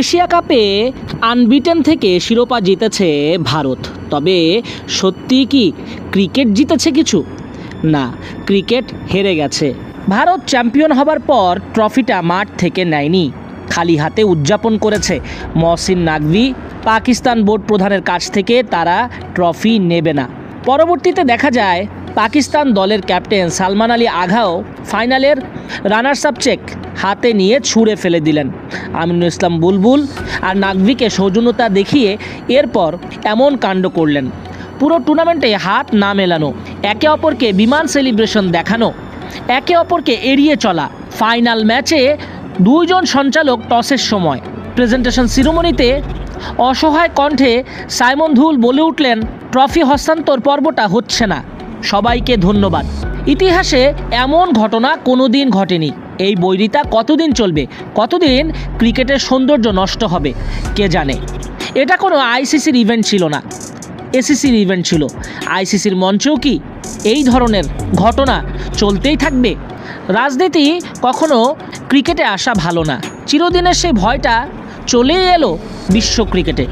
Asia কাপে unbeaten থেকে শিরোপা জিতেছে ভারত। তবে সত্যি কি ক্রিকেট জিতেছে কিছু? না, ক্রিকেট হেরে গেছে। ভারত চ্যাম্পিয়ন হবার পর ট্রফিটা মাঠ থেকে নেয়নি। খালি হাতে উদযাপন করেছে মহসিন নাকভি পাকিস্তান বোর্ড প্রধানের কাছ থেকে তারা ট্রফি নেবে না। পরবর্তীতে দেখা যায় পাকিস্তান দলের ক্যাপ্টেন সালমান আলী আঘাও ফাইনালের রানার্স আপ চেক হাতে নিয়ে ছুঁড়ে ফেলে দিলেন। আমিনুল ইসলাম বুলবুল আর নাকভিকে সৌজন্যতা দেখিয়ে এরপর এমন কাণ্ড করলেন। পুরো টুর্নামেন্টে হাত না মেলানো, একে অপরকে বিমান সেলিব্রেশন দেখানো, একে অপরকে এড়িয়ে চলা। ফাইনাল ম্যাচে দুইজন সঞ্চালক টসের সময়। প্রেজেন্টেশন সিরোমনিতে অসহায় কণ্ঠে সাইমন ধুল বলে উঠলেন, ট্রফি হস্তান্তর পর্বটা হচ্ছে না। সবাইকে ধন্যবাদ। ইতিহাসে এমন ঘটনা কোনোদিন ঘটেনি। এই বৈরিতা কতদিন চলবে? কতদিন ক্রিকেটের সৌন্দর্য নষ্ট হবে? কে জানে? এটা কোনো আইসিসির ইভেন্ট ছিল না। এসিসির ইভেন্ট ছিল। আইসিসির মঞ্চেও কি এই ধরনের ঘটনা চলতেই থাকবে? রাজনীতি কখনো ক্রিকেটে আসা ভালো না। চিরদিনের সেই ভয়টা চলেই এলো বিশ্ব ক্রিকেটে।